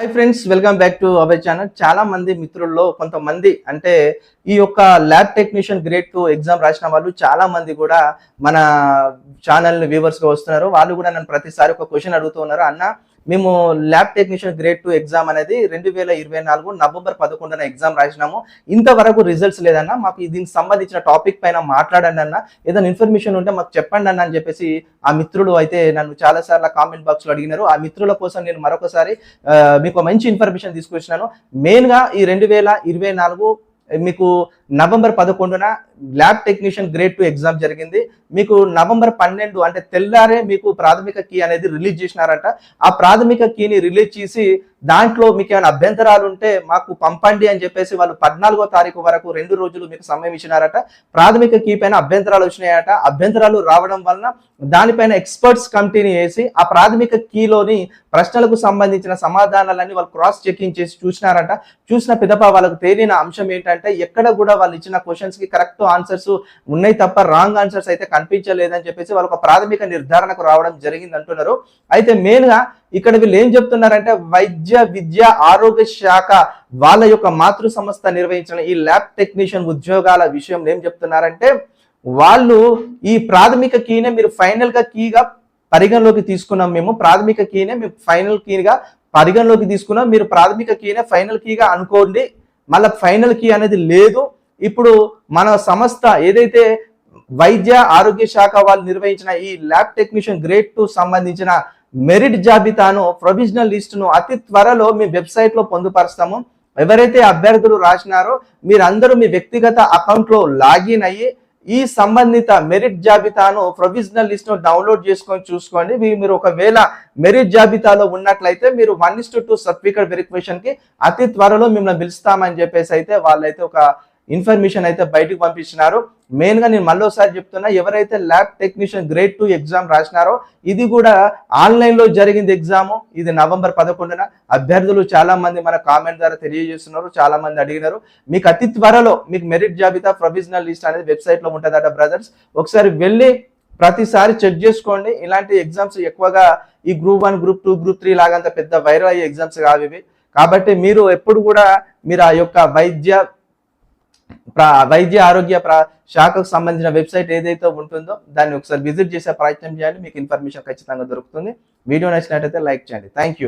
Hi friends welcome back to our channel చాలా మంది మిత్రుల్లో కొంతమంది అంటే ఈ యొక్క lab technician grade two exam రాసిన వాళ్ళు చాలా మంది కూడా మన ఛానల్ వ్యూవర్స్గా వస్తున్నారు. వాళ్ళు కూడా నన్ను ప్రతిసారి ఒక క్వశ్చన్ అడుగుతూ ఉన్నారు. అన్న మేము lab technician grade two exam అనేది రెండు వేల ఇరవై నాలుగు నవంబర్ పదకొండున ఎగ్జామ్ రాసినాము. ఇంతవరకు రిజల్ట్స్ లేదన్న మాకు దీనికి సంబంధించిన టాపిక్ పైన మాట్లాడండి అన్న ఏదైనా ఇన్ఫర్మేషన్ ఉంటే మాకు చెప్పండి అన్న అని చెప్పేసి ఆ మిత్రుడు అయితే నన్ను చాలాసార్లు కామెంట్ బాక్స్లో అడిగినారు. ఆ మిత్రుల కోసం నేను మరొకసారి మీకు మంచి ఇన్ఫర్మేషన్ తీసుకొచ్చినాను. మెయిన్గా ఈ రెండు వేల ఇరవై నాలుగు మీకు నవంబర్ పదకొండున lab technician grade two exam జరిగింది. మీకు నవంబర్ పన్నెండు అంటే తెల్లారే మీకు ప్రాథమిక కీ అనేది రిలీజ్ చేసినారంట. ఆ ప్రాథమిక కీని రిలీజ్ చేసి దాంట్లో మీకు ఏమైనా అభ్యంతరాలు ఉంటే మాకు పంపండి అని చెప్పేసి వాళ్ళు పద్నాలుగో తారీఖు వరకు రెండు రోజులు మీకు సమయం ఇచ్చినారట. ప్రాథమిక కీ పైన అభ్యంతరాలు వచ్చినాయట. అభ్యంతరాలు రావడం వలన దానిపైన ఎక్స్పర్ట్స్ కమిటీని వేసి ఆ ప్రాథమిక కీలోని ప్రశ్నలకు సంబంధించిన సమాధానాలన్నీ వాళ్ళు క్రాస్ చెకింగ్ చేసి చూసినారట. చూసిన పిదప వాళ్ళకు తేలిన అంశం ఏంటంటే ఎక్కడ కూడా వాళ్ళు ఇచ్చిన క్వశ్చన్స్కి కరెక్ట్ ఆన్సర్స్ ఉన్నాయి తప్ప రాంగ్ ఆన్సర్స్ అయితే కనిపించలేదని చెప్పేసి వాళ్ళు ఒక ప్రాథమిక నిర్ధారణకు రావడం జరిగింది అంటున్నారు. అయితే మెయిన్గా ఇక్కడ వీళ్ళు ఏం చెప్తున్నారంటే వైద్య విద్య ఆరోగ్య శాఖ వాళ్ళ యొక్క మాతృ సంస్థ నిర్వహించిన ఈ ల్యాబ్ టెక్నీషియన్ ఉద్యోగాల విషయంలో ఏం చెప్తున్నారంటే వాళ్ళు ఈ ప్రాథమిక కీనే మీరు ఫైనల్గా కీగా పరిగణలోకి తీసుకున్నాం మేము. ప్రాథమిక కీనే మేము ఫైనల్ కీగా పరిగణలోకి తీసుకున్నాం. మీరు ప్రాథమిక కీనే ఫైనల్ కీగా అనుకోండి. మళ్ళీ ఫైనల్ కీ అనేది లేదు. ఇప్పుడు మన సంస్థ ఏదైతే వైద్య ఆరోగ్య శాఖ వాళ్ళు నిర్వహించిన ఈ ల్యాబ్ టెక్నీషియన్ గ్రేడ్ టూ సంబంధించిన మెరిట్ జాబితాను ప్రొవిజనల్ లిస్టును అతి త్వరలో మీ వెబ్సైట్లో పొందుపరుస్తాము. ఎవరైతే అభ్యర్థులు రాసినారో మీరందరూ మీ వ్యక్తిగత అకౌంట్లో లాగిన్ అయ్యి ఈ సంబంధిత మెరిట్ జాబితాను ప్రొవిజనల్ లిస్ట్ను డౌన్లోడ్ చేసుకొని చూసుకోండి. మీరు ఒకవేళ మెరిట్ జాబితాలో ఉన్నట్లయితే మీరు వన్ ఇస్ టూ సర్టిఫికేట్ వెరిఫికేషన్కి అతి త్వరలో మిమ్మల్ని పిలుస్తామని చెప్పేసి అయితే వాళ్ళైతే ఒక ఇన్ఫర్మేషన్ అయితే బయటకు పంపించినారు. మెయిన్గా నేను మళ్ళీసారి చెప్తున్నా ఎవరైతే lab technician grade two exam రాసినారో ఇది కూడా ఆన్లైన్లో జరిగింది ఎగ్జామ్ ఇది నవంబర్ పదకొండున. అభ్యర్థులు చాలామంది మన కామెంట్ ద్వారా తెలియజేస్తున్నారు చాలామంది అడిగినారు. మీకు అతి త్వరలో మీకు మెరిట్ జాబితా ప్రొవిజనల్ లిస్ట్ అనేది వెబ్సైట్లో ఉంటుందట బ్రదర్స్ ఒకసారి వెళ్ళి ప్రతిసారి చెక్ చేసుకోండి. ఇలాంటి ఎగ్జామ్స్ ఎక్కువగా ఈ group one group two group three లాగా పెద్ద వైరల్ అయ్యే ఎగ్జామ్స్ కావు ఇవి. కాబట్టి మీరు ఎప్పుడు కూడా మీరు ఆ యొక్క వైద్య వైద్య ఆరోగ్య శాఖకు సంబంధించిన వెబ్సైట్ ఏదైతే ఉంటుందో దాన్ని ఒకసారి విజిట్ చేసే ప్రయత్నం చేయండి మీకు ఇన్ఫర్మేషన్ ఖచ్చితంగా దొరుకుతుంది. వీడియో నచ్చినట్టయితే లైక్ చేయండి. Thank you